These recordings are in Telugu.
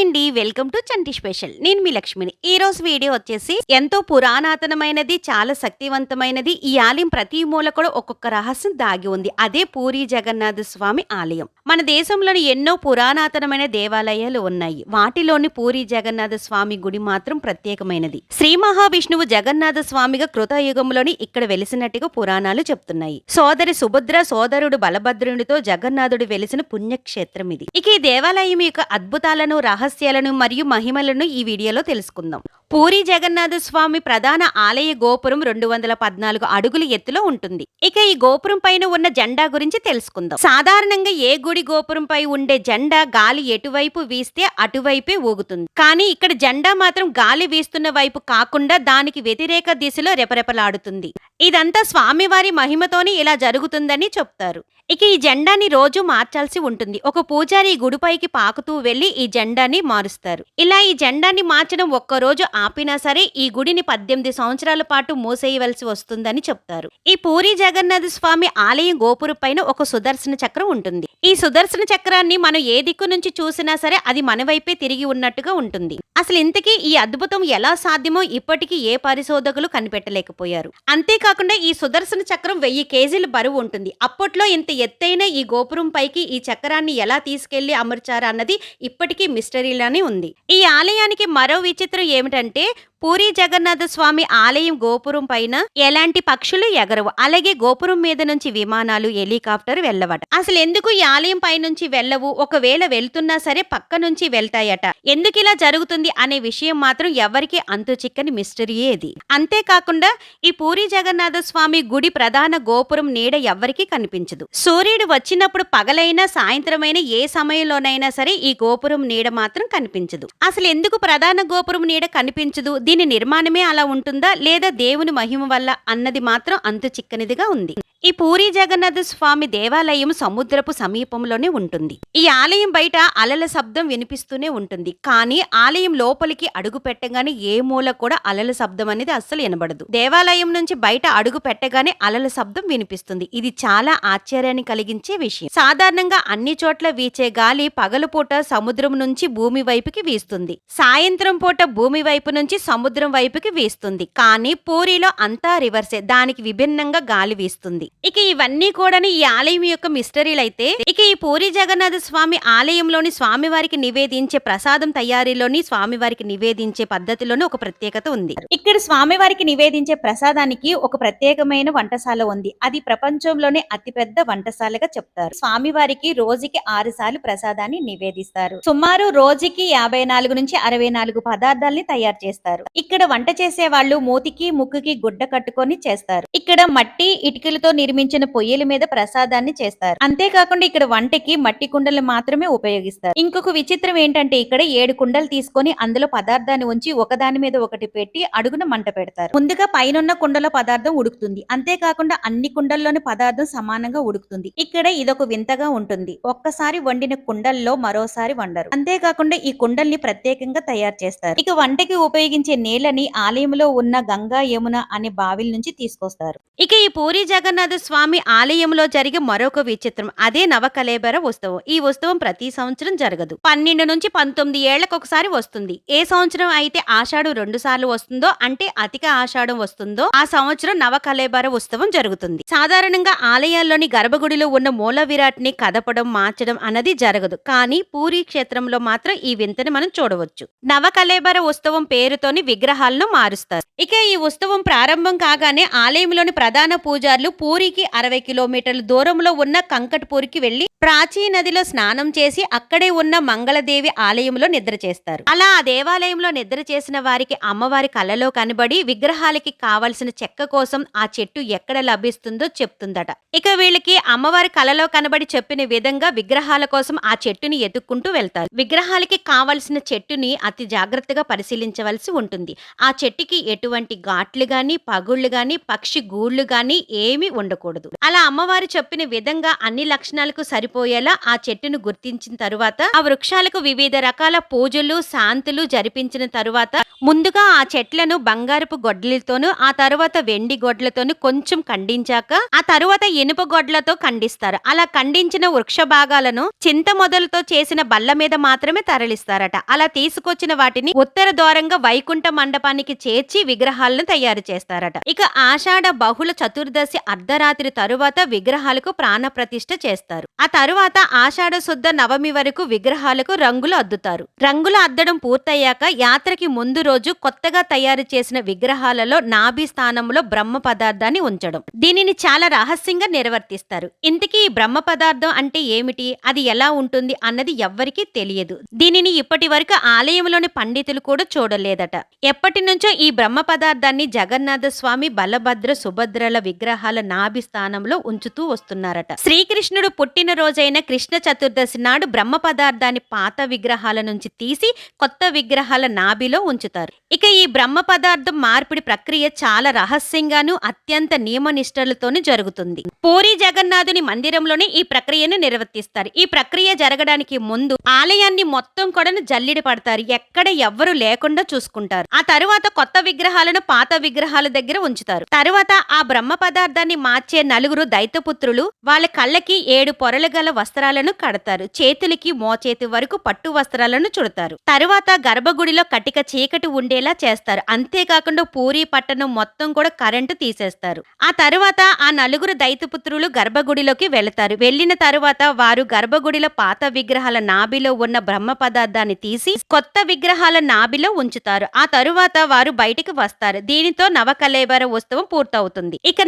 అండి వెల్కమ్ టు చంటి స్పెషల్. నేను మీ లక్ష్మిని. ఈ రోజు వీడియో వచ్చేసి ఎంతో పురాణాతనమైనది చాలా శక్తివంతమైనది. ఈ ఆలయం ప్రతి మూల కూడా ఒక్కొక్క రహస్యం దాగి ఉంది. అదే పూరి జగన్నాథ స్వామి ఆలయం. మన దేశంలోని ఎన్నో పురాణాతనమైన దేవాలయాలు ఉన్నాయి. వాటిలోని పూరి జగన్నాథ స్వామి గుడి మాత్రం ప్రత్యేకమైనది. శ్రీ మహావిష్ణువు జగన్నాథ స్వామిగా కృతయుగంలోని ఇక్కడ వెలిసినట్టుగా పురాణాలు చెప్తున్నాయి. సోదరి సుభద్ర సోదరుడు బలభద్రునితో జగన్నాథుడు వెలిసిన పుణ్యక్షేత్రం ఇది ఇక ఈ దేవాలయం యొక్క అద్భుతాలను రహస్య రహస్యాలను మరియు మహిమలను ఈ వీడియోలో తెలుసుకుందాం. పూరి జగన్నాథ స్వామి ప్రధాన ఆలయ గోపురం రెండు వందల పద్నాలుగు అడుగుల ఎత్తులో ఉంటుంది. ఇక ఈ గోపురం పైన ఉన్న జెండా గురించి తెలుసుకుందాం. సాధారణంగా ఏ గుడి గోపురం పై ఉండే జెండా గాలి ఎటువైపు వీస్తే అటువైపే ఊగుతుంది. కానీ ఇక్కడ జెండా మాత్రం గాలి వీస్తున్న వైపు కాకుండా దానికి వ్యతిరేక దిశలో రెపరెపలాడుతుంది. ఇదంతా స్వామివారి మహిమతోని ఇలా జరుగుతుందని చెప్తారు. ఇక ఈ జెండాని రోజు మార్చాల్సి ఉంటుంది. ఒక పూజారి ఈ గుడిపైకి పాకుతూ వెళ్ళి ఈ జెండాని మారుస్తారు. ఇలా ఈ జెండాని మార్చడం ఒక్క రోజు ఆపినా సరే ఈ గుడిని పద్దెనిమిది సంవత్సరాల పాటు మూసేయవలసి వస్తుందని చెప్తారు. ఈ పూరి జగన్నాథ స్వామి ఆలయం గోపురం పైన ఒక సుదర్శన చక్రం ఉంటుంది. ఈ సుదర్శన చక్రాన్ని మనం ఏ దిక్కు నుంచి చూసినా సరే అది మన వైపే తిరిగి ఉన్నట్టుగా ఉంటుంది. అసలు ఇంతకీ ఈ అద్భుతం ఎలా సాధ్యమో ఇప్పటికీ ఏ పరిశోధకులు కనిపెట్టలేకపోయారు. అంతేకాకుండా ఈ సుదర్శన చక్రం వెయ్యి కేజీల బరువు ఉంటుంది. అప్పట్లో ఇంత ఎత్తైన ఈ గోపురం పైకి ఈ చక్రాన్ని ఎలా తీసుకెళ్ళి అమర్చారా అన్నది ఇప్పటికీ మిస్టరీలానే ఉంది. ఈ ఆలయానికి మరో విచిత్రం ఏమిటంటే అంటే పూరి జగన్నాథ స్వామి ఆలయం గోపురం పైన ఎలాంటి పక్షులు ఎగరవు. అలాగే గోపురం మీద నుంచి విమానాలు హెలికాప్టర్ వెళ్ళవట. అసలు ఎందుకు ఈ ఆలయం పై నుంచి వెళ్ళవు? ఒకవేళ వెళ్తున్నా సరే పక్క నుంచి వెళ్తాయట. ఎందుకు ఇలా జరుగుతుంది అనే విషయం మాత్రం ఎవరికి అంతు చిక్కని మిస్టరీయే ఇది. అంతేకాకుండా ఈ పూరి జగన్నాథ స్వామి గుడి ప్రధాన గోపురం నీడ ఎవ్వరికీ కనిపించదు. సూర్యుడు వచ్చినప్పుడు పగలైనా సాయంత్రమైనా ఏ సమయంలోనైనా సరే ఈ గోపురం నీడ మాత్రం కనిపించదు. అసలు ఎందుకు ప్రధాన గోపురం నీడ కనిపించదు? దీని నిర్మాణమే అలా ఉంటుందా లేదా దేవుని మహిమ వల్ల అన్నది మాత్రం అంతు చిక్కనిదిగా ఉంది? ఈ పూరి జగన్నాథ స్వామి దేవాలయం సముద్రపు సమీపంలోనే ఉంటుంది. ఈ ఆలయం బయట అలల శబ్దం వినిపిస్తూనే ఉంటుంది. కానీ ఆలయం లోపలికి అడుగు పెట్టగానే ఏ మూల కూడా అలల శబ్దం అనేది అస్సలు వినబడదు. దేవాలయం నుంచి బయట అడుగు పెట్టగానే అలల శబ్దం వినిపిస్తుంది. ఇది చాలా ఆశ్చర్యాన్ని కలిగించే విషయం. సాధారణంగా అన్ని చోట్ల వీచే గాలి పగలుపూట సముద్రం నుంచి భూమి వైపుకి వీస్తుంది. సాయంత్రం పూట భూమి వైపు నుంచి సముద్రం వైపుకి వీస్తుంది. కానీ పూరిలో అంతా రివర్సే. దానికి విభిన్నంగా గాలి వీస్తుంది. ఇక ఇవన్నీ కూడా ఈ ఆలయం యొక్క మిస్టరీలు అయితే ఇక ఈ పూరి జగన్నాథ స్వామి ఆలయంలోని స్వామివారికి నివేదించే ప్రసాదం తయారీలోని స్వామివారికి నివేదించే పద్ధతిలోని ఒక ప్రత్యేకత ఉంది. ఇక్కడ స్వామివారికి నివేదించే ప్రసాదానికి ఒక ప్రత్యేకమైన వంటశాల ఉంది. అది ప్రపంచంలోనే అతిపెద్ద వంటశాలగా చెప్తారు. స్వామివారికి రోజుకి ఆరు సార్లు ప్రసాదాన్ని నివేదిస్తారు. సుమారు రోజుకి యాభై నాలుగు నుంచి అరవై నాలుగు పదార్థాలని తయారు చేస్తారు. ఇక్కడ వంట చేసే వాళ్ళు మూతికి ముక్కుకి గుడ్డ కట్టుకొని చేస్తారు. ఇక్కడ మట్టి ఇటుకలతో నిర్మించిన పొయ్యిల మీద ప్రసాదాన్ని చేస్తారు. అంతేకాకుండా ఇక్కడ వంటకి మట్టి కుండలు మాత్రమే ఉపయోగిస్తారు. ఇంకొక విచిత్రం ఏంటంటే ఇక్కడ ఏడు కుండలు తీసుకొని అందులో పదార్థాన్ని ఉంచి ఒకదాని మీద ఒకటి పెట్టి అడుగున మంట పెడతారు. ముందుగా పైన కుండలో పదార్థం ఉడుకుతుంది. అంతేకాకుండా అన్ని కుండల్లోని పదార్థం సమానంగా ఉడుకుతుంది. ఇక్కడ ఇదొక వింతగా ఉంటుంది. ఒక్కసారి వండిన కుండల్లో మరోసారి వండరు. అంతేకాకుండా ఈ కుండల్ని ప్రత్యేకంగా తయారు చేస్తారు. ఇక వంటకి ఉపయోగించే నీళ్ళని ఆలయంలో ఉన్న గంగా యమున అనే బావిల నుంచి తీసుకొస్తారు. ఇక ఈ పూరి జగన్నాథ స్వామి ఆలయంలో జరిగే మరొక విచిత్రం అదే నవకలేబర ఉత్సవం. ఈ ఉత్సవం ప్రతి సంవత్సరం జరగదు. పన్నెండు నుంచి పంతొమ్మిది ఏళ్ళకు ఒకసారి వస్తుంది. ఏ సంవత్సరం అయితే ఆషాఢం రెండు సార్లు వస్తుందో అంటే అధిక ఆషాఢం వస్తుందో ఆ సంవత్సరం నవకలేబర ఉత్సవం జరుగుతుంది. సాధారణంగా ఆలయాల్లోని గర్భగుడిలో ఉన్న మూల విరాట్ని కదపడం మార్చడం అన్నది జరగదు. కానీ పూరి క్షేత్రంలో మాత్రం ఈ వింతని మనం చూడవచ్చు. నవకలేబర ఉత్సవం పేరుతోని విగ్రహాలను మారుస్తారు. ఇక ఈ ఉత్సవం ప్రారంభం కాగానే ఆలయంలోని ప్రధాన పూజారులు పూరికి అరవై కిలోమీటర్ల దూరంలో ఉన్న కంకట్పూరికి వెళ్ళి ప్రాచీ నదిలో స్నానం చేసి అక్కడే ఉన్న మంగళదేవి ఆలయంలో నిద్ర చేస్తారు. అలా ఆ దేవాలయంలో నిద్ర చేసిన వారికి అమ్మవారి కళ్ళలో కనబడి విగ్రహాలకి కావలసిన చెక్క కోసం ఆ చెట్టు ఎక్కడ లభిస్తుందో చెప్తుందట. ఇక వీళ్ళకి అమ్మవారి కలలో కనబడి చెప్పిన విధంగా విగ్రహాల కోసం ఆ చెట్టుని ఎత్తుక్కుంటూ వెళ్తారు. విగ్రహాలకి కావలసిన చెట్టుని అతి జాగ్రత్తగా పరిశీలించవలసి ఉంటుంది. ఆ చెట్టుకి ఎటువంటి ఘాట్లు గాని పగుళ్ళు గాని పక్షి గూళ్ళు గాని ఏమీ ఉండవు. ఉండకూడదు. అలా అమ్మవారు చెప్పిన విధంగా అన్ని లక్షణాలకు సరిపోయేలా ఆ చెట్టును గుర్తించిన తరువాత ఆ వృక్షాలకు వివిధ రకాల పూజలు శాంతులు జరిపించిన తరువాత ముందుగా ఆ చెట్లను బంగారపు గొడ్లతోనూ ఆ తరువాత వెండి గొడ్లతోనూ కొంచెం ఖండించాక ఆ తరువాత ఇనుప గొడ్లతో ఖండిస్తారు అలా ఖండించిన వృక్ష భాగాలను చింత మొదలతో చేసిన బల్ల మీద మాత్రమే తరలిస్తారట. అలా తీసుకొచ్చిన వాటిని ఉత్తర ద్వారంగా వైకుంఠ మండపానికి చేర్చి విగ్రహాలను తయారు చేస్తారట. ఇక ఆషాఢ బహుళ చతుర్దశి అర్ధరాత్రి తరువాత విగ్రహాలకు ప్రాణప్రతిష్ఠ చేస్తారు. ఆ తరువాత ఆషాఢ శుద్ధ నవమి వరకు విగ్రహాలకు రంగులు అద్దుతారు. రంగులు అద్దడం పూర్తయ్యాక యాత్రకి ముందు రోజు కొత్తగా తయారు చేసిన విగ్రహాలలో నాభి స్థానంలో బ్రహ్మ పదార్థాన్ని ఉంచడం. దీనిని చాలా రహస్యంగా నిర్వర్తిస్తారు. ఇంతకీ ఈ బ్రహ్మ పదార్థం అంటే ఏమిటి? అది ఎలా ఉంటుంది అన్నది ఎవ్వరికీ తెలియదు. దీనిని ఇప్పటి వరకు ఆలయంలోని పండితులు కూడా చూడలేదట. ఎప్పటి నుంచో ఈ బ్రహ్మ పదార్థాన్ని జగన్నాథ స్వామి బలభద్ర సుభద్రల విగ్రహాల నా నాభి స్థానంలో ఉంచుతూ వస్తున్నారట. శ్రీకృష్ణుడు పుట్టినరోజైన కృష్ణ చతుర్దశి నాడు బ్రహ్మ పదార్థాన్ని పాత విగ్రహాల నుంచి తీసి కొత్త విగ్రహాల నాభిలో ఉంచుతారు. ఇక ఈ బ్రహ్మ పదార్థం మార్పిడి ప్రక్రియ చాలా రహస్యంగాను అత్యంత నియమనిష్టలతోనూ జరుగుతుంది. పూరి జగన్నాథుని మందిరంలోనే ఈ ప్రక్రియను నిర్వర్తిస్తారు. ఈ ప్రక్రియ జరగడానికి ముందు ఆలయాన్ని మొత్తం కూడా జల్లిడి పడతారు. ఎక్కడ ఎవ్వరు లేకుండా చూసుకుంటారు. ఆ తరువాత కొత్త విగ్రహాలను పాత విగ్రహాల దగ్గర ఉంచుతారు. తరువాత ఆ బ్రహ్మ పదార్థాన్ని మార్చే నలుగురు దైత్యపుత్రులు వాళ్ళ కళ్ళకి ఏడు పొరలు గల వస్త్రాలను కడతారు. చేతులకి మోచేతి వరకు పట్టు వస్త్రాలను చుడతారు. తరువాత గర్భగుడిలో కటిక చీకటి ఉండేలా చేస్తారు. అంతేకాకుండా పూరి పట్టణం మొత్తం కూడా కరెంటు తీసేస్తారు. ఆ తరువాత ఆ నలుగురు దైత్యపుత్రులు గర్భగుడిలోకి వెళతారు. వెళ్ళిన తరువాత వారు గర్భగుడిలో పాత విగ్రహాల నాభిలో ఉన్న బ్రహ్మ పదార్థాన్ని తీసి కొత్త విగ్రహాల నాభిలో ఉంచుతారు. ఆ తరువాత వారు బయటికి వస్తారు. దీనితో నవకలేబర ఉత్సవం పూర్తవుతుంది. ఇక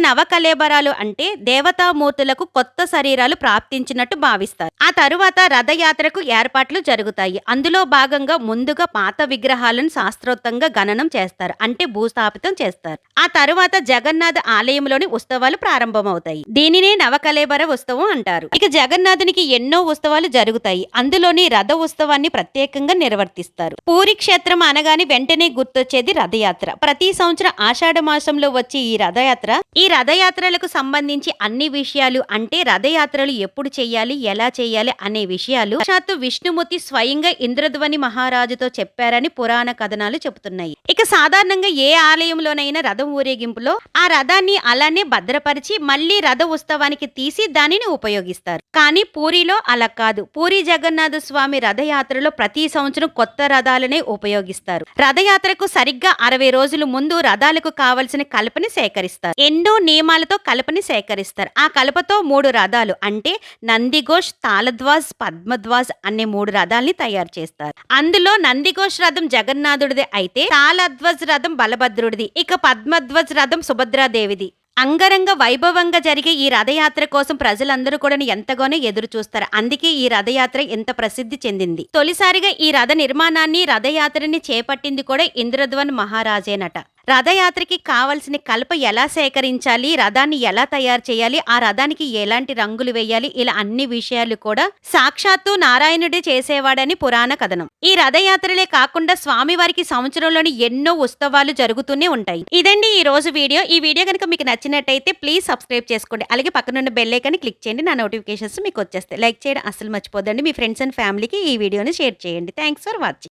అవతారాలు అంటే దేవతామూర్తులకు కొత్త శరీరాలు ప్రాప్తించినట్టు భావిస్తారు. ఆ తరువాత రథయాత్రకు ఏర్పాట్లు జరుగుతాయి. అందులో భాగంగా ముందుగా పాత విగ్రహాలను శాస్త్రోక్తంగా గణనం చేస్తారు. అంటే భూస్థాపితం చేస్తారు. ఆ తరువాత జగన్నాథ ఆలయంలోని ఉత్సవాలు ప్రారంభమవుతాయి. దీనినే నవకలేబర ఉత్సవం అంటారు. ఇక జగన్నాథునికి ఎన్నో ఉత్సవాలు జరుగుతాయి. అందులోని రథ ఉత్సవాన్ని ప్రత్యేకంగా నిర్వర్తిస్తారు. పూరి క్షేత్రం అనగానే వెంటనే గుర్తొచ్చేది రథయాత్ర. ప్రతి సంవత్సరం ఆషాఢ మాసంలో వచ్చే ఈ రథయాత్ర ఈ రథయాత్రలకు సంబంధించి అన్ని విషయాలు అంటే రథయాత్రలు ఎప్పుడు చేయాలి ఎలా చేయాలి అనే విషయాలు సాక్షాత్తు విష్ణుమూర్తి స్వయంగా ఇంద్రధ్వని మహారాజుతో చెప్పారని పురాణ కథనాలు చెబుతున్నాయి. ఇక సాధారణంగా ఏ ఆలయంలోనైనా రథం ఊరేగింపులో ఆ రథాన్ని అలానే భద్రపరిచి మళ్ళీ రథ ఉత్సవానికి తీసి దానిని ఉపయోగిస్తారు. కానీ పూరిలో అలా కాదు. పూరి జగన్నాథ స్వామి రథయాత్రలో ప్రతి సంవత్సరం కొత్త రథాలనే ఉపయోగిస్తారు. రథయాత్రకు సరిగ్గా అరవై రోజుల ముందు రథాలకు కావలసిన కల్పని సేకరిస్తారు. ఎన్నో నియమాలతో కలపని సేకరిస్తారు. ఆ కలపతో మూడు రథాలు అంటే నందిఘోష్ తాళధ్వాజ్ పద్మధ్వాజ్ అనే మూడు రథాల్ని తయారు చేస్తారు. అందులో నందిఘోష్ రథం జగన్నాథుడిది అయితే తాళధ్వజ్ రథం బలభద్రుడిది. ఇక పద్మధ్వజ్ రథం సుభద్రాదేవిది. అంగరంగ వైభవంగా జరిగే ఈ రథయాత్ర కోసం ప్రజలందరూ కూడా ఎంతగానో ఎదురు చూస్తారు. అందుకే ఈ రథయాత్ర ఎంత ప్రసిద్ధి చెందింది. తొలిసారిగా ఈ రథ నిర్మాణాన్ని రథయాత్రని చేపట్టింది కూడా ఇంద్రధ్వన్ మహారాజేనట. రథయాత్రకి కావలసిన కలప ఎలా సేకరించాలి రథాన్ని ఎలా తయారు చేయాలి ఆ రథానికి ఎలాంటి రంగులు వేయాలి ఇలా అన్ని విషయాలు కూడా సాక్షాత్తు నారాయణుడే చేసేవాడని పురాణ కథనం. ఈ రథయాత్రలే కాకుండా స్వామివారికి సంవత్సరంలోని ఎన్నో ఉత్సవాలు జరుగుతూనే ఉంటాయి. ఇదండి ఈ రోజు వీడియో. ఈ వీడియో కనుక మీకు నచ్చినట్టయితే ప్లీజ్ సబ్స్క్రైబ్ చేసుకోండి. అలాగే పక్కనున్న బెల్ ఐకాన్ని క్లిక్ చేయండి. నా నోటిఫికేషన్స్ మీకు వచ్చేస్తాయి. లైక్ చేయడం అసలు మర్చిపోదండి మీ ఫ్రెండ్స్ అండ్ ఫ్యామిలీకి ఈ వీడియోని షేర్ చేయండి. Thanks for watching.